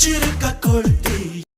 வச்சிருக்க கொளுத்தி